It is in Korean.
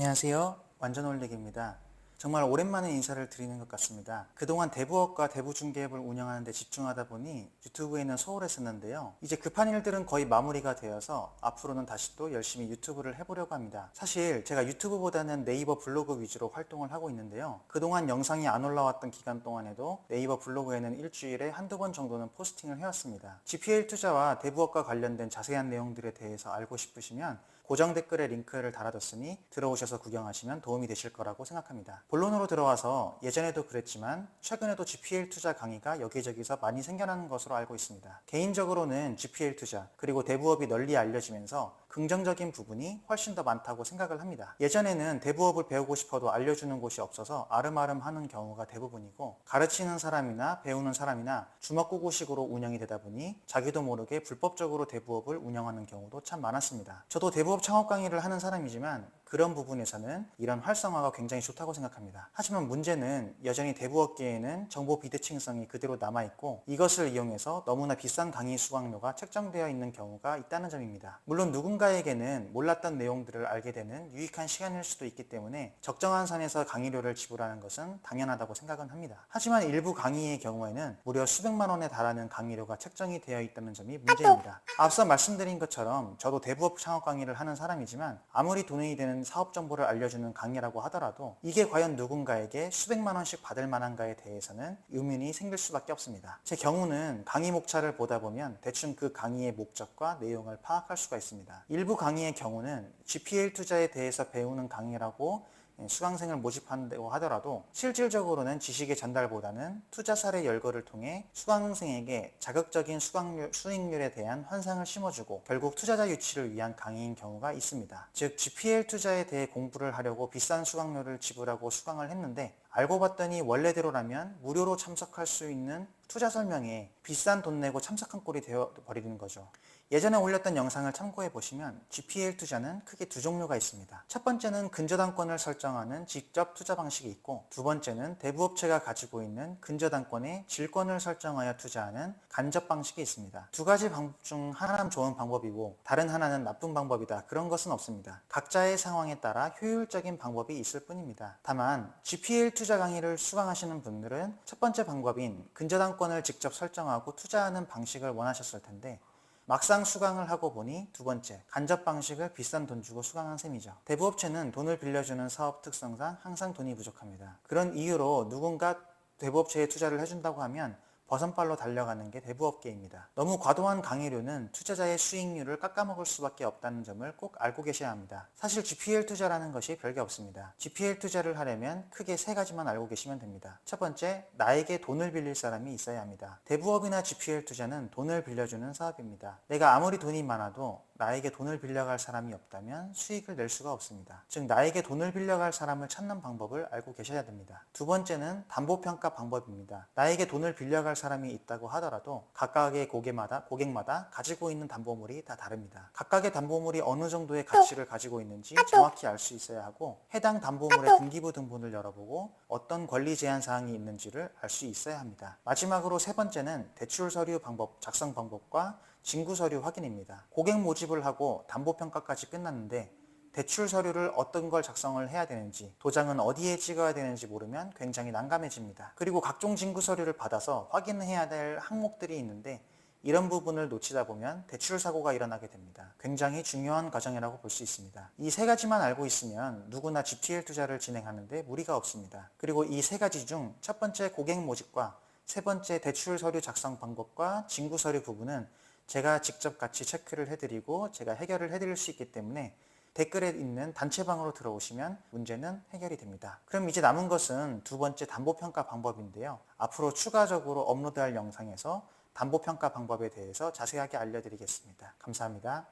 안녕하세요. 완전 올릭입니다. 정말 오랜만에 인사를 드리는 것 같습니다. 그동안 대부업과 대부중개업을 운영하는 데 집중하다 보니 유튜브에는 소홀했었는데요. 이제 급한 일들은 거의 마무리가 되어서 앞으로는 다시 또 열심히 유튜브를 해보려고 합니다. 사실 제가 유튜브보다는 네이버 블로그 위주로 활동을 하고 있는데요. 그동안 영상이 안 올라왔던 기간 동안에도 네이버 블로그에는 일주일에 한두 번 정도는 포스팅을 해왔습니다. GPL 투자와 대부업과 관련된 자세한 내용들에 대해서 알고 싶으시면 고정 댓글에 링크를 달아뒀으니 들어오셔서 구경하시면 도움이 되실 거라고 생각합니다. 본론으로 들어와서 예전에도 그랬지만 최근에도 GPL 투자 강의가 여기저기서 많이 생겨나는 것으로 알고 있습니다. 개인적으로는 GPL 투자 그리고 대부업이 널리 알려지면서 긍정적인 부분이 훨씬 더 많다고 생각을 합니다. 예전에는 대부업을 배우고 싶어도 알려주는 곳이 없어서 아름아름 하는 경우가 대부분이고 가르치는 사람이나 배우는 사람이나 주먹구구식으로 운영이 되다 보니 자기도 모르게 불법적으로 대부업을 운영하는 경우도 참 많았습니다. 저도 대부업 창업 강의를 하는 사람이지만 그런 부분에서는 이런 활성화가 굉장히 좋다고 생각합니다. 하지만 문제는 여전히 대부 업계에는 정보 비대칭성이 그대로 남아있고 이것을 이용해서 너무나 비싼 강의 수강료가 책정되어 있는 경우가 있다는 점입니다. 물론 누군가에게는 몰랐던 내용들을 알게 되는 유익한 시간일 수도 있기 때문에 적정한 선에서 강의료를 지불하는 것은 당연하다고 생각은 합니다. 하지만 일부 강의의 경우에는 무려 수백만 원에 달하는 강의료가 책정이 되어 있다는 점이 문제입니다. 앞서 말씀드린 것처럼 저도 대부업 창업 강의를 하는 사람이지만 아무리 돈이 되는 사업 정보를 알려주는 강의라고 하더라도 이게 과연 누군가에게 수백만 원씩 받을 만한가에 대해서는 의문이 생길 수밖에 없습니다. 제 경우는 강의 목차를 보다 보면 대충 그 강의의 목적과 내용을 파악할 수가 있습니다. 일부 강의의 경우는 GPL 투자에 대해서 배우는 강의라고 예, 수강생을 모집한다고 하더라도 실질적으로는 지식의 전달보다는 투자 사례 열거를 통해 수강생에게 자극적인 수강률, 수익률에 대한 환상을 심어주고 결국 투자자 유치를 위한 강의인 경우가 있습니다. 즉 GPL 투자에 대해 공부를 하려고 비싼 수강료를 지불하고 수강을 했는데 알고 봤더니 원래대로라면 무료로 참석할 수 있는 투자 설명에 비싼 돈 내고 참석한 꼴이 되어 버리는 거죠. 예전에 올렸던 영상을 참고해 보시면 GPL 투자는 크게 두 종류가 있습니다. 첫 번째는 근저당권을 설정하는 직접 투자 방식이 있고 두 번째는 대부업체가 가지고 있는 근저당권의 질권을 설정하여 투자하는 간접 방식이 있습니다. 두 가지 방법 중 하나는 좋은 방법이고 다른 하나는 나쁜 방법이다. 그런 것은 없습니다. 각자의 상황에 따라 효율적인 방법이 있을 뿐입니다. 다만 GPL 투자 강의를 수강하시는 분들은 첫 번째 방법인 근저당권을 직접 설정하고 투자하는 방식을 원하셨을 텐데 막상 수강을 하고 보니 두 번째, 간접 방식을 비싼 돈 주고 수강한 셈이죠. 대부업체는 돈을 빌려주는 사업 특성상 항상 돈이 부족합니다. 그런 이유로 누군가 대부업체에 투자를 해준다고 하면 버선발로 달려가는 게 대부업계입니다. 너무 과도한 강의료는 투자자의 수익률을 깎아먹을 수밖에 없다는 점을 꼭 알고 계셔야 합니다. 사실 GPL 투자라는 것이 별게 없습니다. GPL 투자를 하려면 크게 세 가지만 알고 계시면 됩니다. 첫 번째, 나에게 돈을 빌릴 사람이 있어야 합니다. 대부업이나 GPL 투자는 돈을 빌려주는 사업입니다. 내가 아무리 돈이 많아도 나에게 돈을 빌려갈 사람이 없다면 수익을 낼 수가 없습니다. 즉 나에게 돈을 빌려갈 사람을 찾는 방법을 알고 계셔야 됩니다. 두 번째는 담보평가 방법입니다. 나에게 돈을 빌려갈 사람이 있다고 하더라도 각각의 고객마다 고객마다 가지고 있는 담보물이 다 다릅니다. 각각의 담보물이 어느 정도의 가치를 가지고 있는지 정확히 알 수 있어야 하고 해당 담보물의 등기부 등본을 열어보고 어떤 권리 제한 사항이 있는지를 알 수 있어야 합니다. 마지막으로 세 번째는 대출 서류 방법 작성 방법과 징구 서류 확인입니다. 고객 모집을 하고 담보 평가까지 끝났는데 대출 서류를 어떤 걸 작성을 해야 되는지, 도장은 어디에 찍어야 되는지 모르면 굉장히 난감해집니다. 그리고 각종 징구 서류를 받아서 확인해야 될 항목들이 있는데 이런 부분을 놓치다 보면 대출 사고가 일어나게 됩니다. 굉장히 중요한 과정이라고 볼 수 있습니다. 이 세 가지만 알고 있으면 누구나 GPL 투자를 진행하는데 무리가 없습니다. 그리고 이 세 가지 중 첫 번째 고객 모집과 세 번째 대출 서류 작성 방법과 징구 서류 부분은 제가 직접 같이 체크를 해드리고 제가 해결을 해드릴 수 있기 때문에 댓글에 있는 단체방으로 들어오시면 문제는 해결이 됩니다. 그럼 이제 남은 것은 두 번째 담보평가 방법인데요. 앞으로 추가적으로 업로드할 영상에서 담보평가 방법에 대해서 자세하게 알려드리겠습니다. 감사합니다.